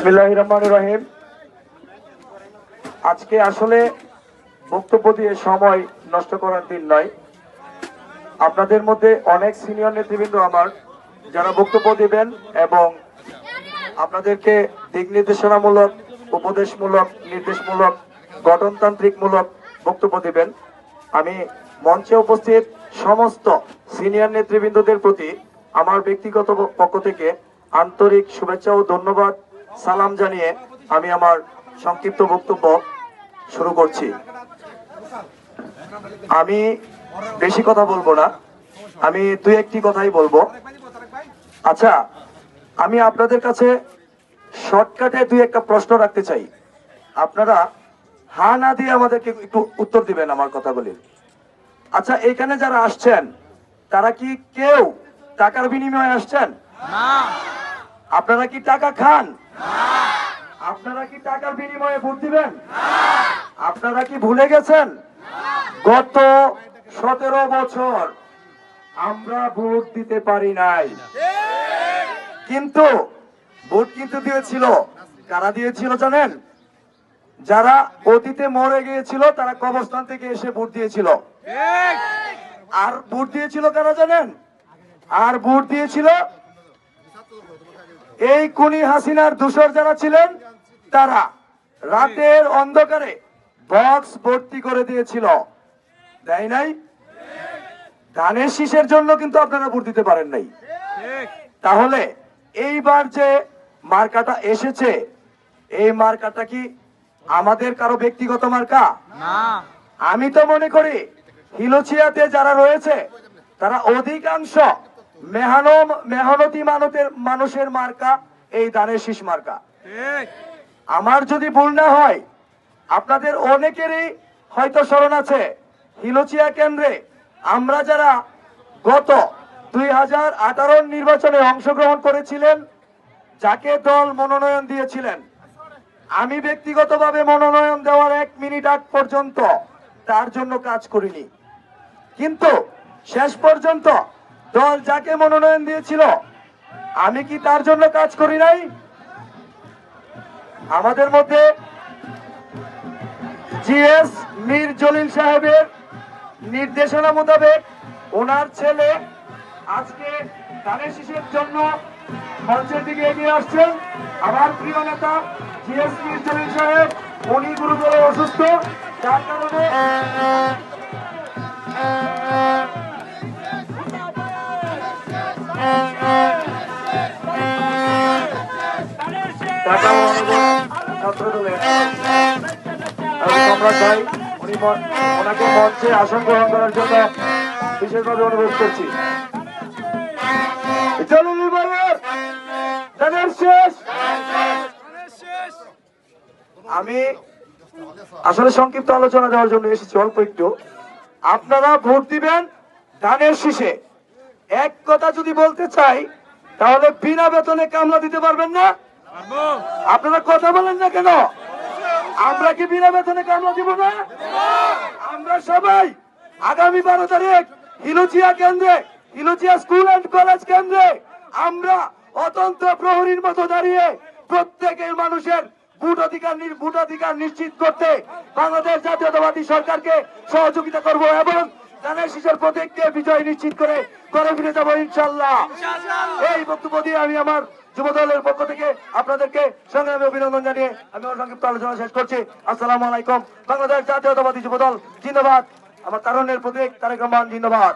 বিসমিল্লাহ রহমান রহিম। আজকে আসলে বক্তব্য দিয়ে সময় নষ্ট করার দিন নয়। আপনাদের মধ্যে অনেক সিনিয়র নেতৃবৃন্দ আমার, যারা বক্তব্য দিবেন এবং আপনাদেরকে দিক নির্দেশনামূলক, উপদেশমূলক, নির্দেশমূলক, গঠনতান্ত্রিকমূলক বক্তব্য দিবেন। আমি মঞ্চে উপস্থিত সমস্ত সিনিয়র নেতৃবৃন্দদের প্রতি আমার ব্যক্তিগত পক্ষ থেকে আন্তরিক শুভেচ্ছা ও ধন্যবাদ সালাম জানিয়ে আমি আমার সংক্ষিপ্ত বক্তব্য শুরু করছি। আমি বেশি কথা বলব না। আমি দুই একটি কথাই বলব। আচ্ছা আমি আপনাদের কাছে শর্টকাটে দুই একটা প্রশ্ন রাখতে চাই। আপনারা হা না দিয়ে আমাদেরকে একটু উত্তর দিবেন আমার কথাগুলির আচ্ছা এখানে যারা আসছেন, তারা কি কেউ টাকার বিনিময়ে আসছেন? আপনারা কি টাকা খান? আপনারা কি টাকার বিনিময়ে ভোট দিবেন? আপনারা কি ভুলে গেছেন? গত সতেরো বছর আমরা ভোট দিতে পারি নাই। কিন্তু ভোট কিন্তু দিয়েছিল। কারা দিয়েছিল জানেন? যারা অতীতে মরে গিয়েছিল, তারা কবরস্থান থেকে এসে ভোট দিয়েছিল। আর ভোট দিয়েছিল কারা জানেন? আর ভোট দিয়েছিল এই কুনি হাসিনার দূষর যারা ছিলেন তারা রাতের অন্ধকারে বক্স ভর্তি করে দিয়েছিল। তাই নাই? ধানের শীষের জন্য কিন্তু আপনারা ভোট দিতে পারেন নাই। তাহলে এইবার যে মার্কাটা এসেছে এই মার্কাটা কি আমাদের কারও ব্যক্তিগত মার্কা? আমি তো মনে করি হিলোচিয়াতে যারা রয়েছে তারা অধিকাংশ মেহানো মেহনতি মানতের মানুষের মার্কা এই দানের শীষ মার্কা। আমার যদি ভুল না হয় আপনাদের অনেকেরই হয়তো স্মরণ আছে হিলোচিয়া কেন্দ্রে আমরা যারা গত দুই হাজার নির্বাচনে অংশগ্রহণ করেছিলেন যাকে দল মনোনয়ন দিয়েছিলেন আমি ব্যক্তিগতভাবে মনোনয়ন দেওয়ার এক মিনিট আগ পর্যন্ত তার জন্য কাজ করিনি। কিন্তু শেষ পর্যন্ত দল যাকে মনোনয়ন দিয়েছিল, আমি কি তার জন্য কাজ করি নাই? আমাদের মধ্যে জিএস মীর জলিল সাহেবের নির্দেশনা মোতাবেক ওনার ছেলে আজকে ধানের শিশুর জন্য মঞ্চের দিকে এগিয়ে আসছেন আমার প্রিয় নেতা জিএস মীর জলিল সাহেব, উনি গুরুতর অসুস্থ, যার কারণে ঢাকা মহানগর ছাত্র সম্রাট ওনাকে মঞ্চে আসন গ্রহণ করার জন্য বিশেষভাবে অনুরোধ করছি। আমি আসলে সংক্ষিপ্ত আলোচনা দেওয়ার জন্য এসেছি, অল্প একটু। আপনারা ভোট দিবেন ধানের শীষে। এক কথা যদি বলতে চাই, তাহলে বিনা বেতনে কামলা দিতে পারবেন না। আপনারা কথা বলেন না কেন? আমরা কি বিনা বেতনে কামলা দিব না? আমরা সবাই আগামী বারো তারিখ হিলুচিয়া কেন্দ্রে হিলুচিয়া স্কুল অ্যান্ড কলেজ কেন্দ্রে আমরা অতন্ত্র প্রহরীর মতো দাঁড়িয়ে প্রত্যেকের মানুষের ভোট অধিকার ভোট অধিকার নিশ্চিত করতে বাংলাদেশ জাতীয়তাবাদী সরকারকে সহযোগিতা করব এবং ধানের শিশুর প্রত্যেককে বিজয় নিশ্চিত করে করে ফিরে যাব ইনশাল্লাহ। এই বক্তব্য দিয়ে আমি আমার যুব দলের পক্ষ থেকে আপনাদেরকে সংগ্রামে অভিনন্দন জানিয়ে আমি আমার সংক্ষিপ্ত আলোচনা শেষ করছি। আসসালামু আলাইকুম। বাংলাদেশ জাতীয়তাবাদী যুব দল জিন্দাবাদ। আমার তারুণের প্রতীক তারেক রহমান, জিন্দাবাদ।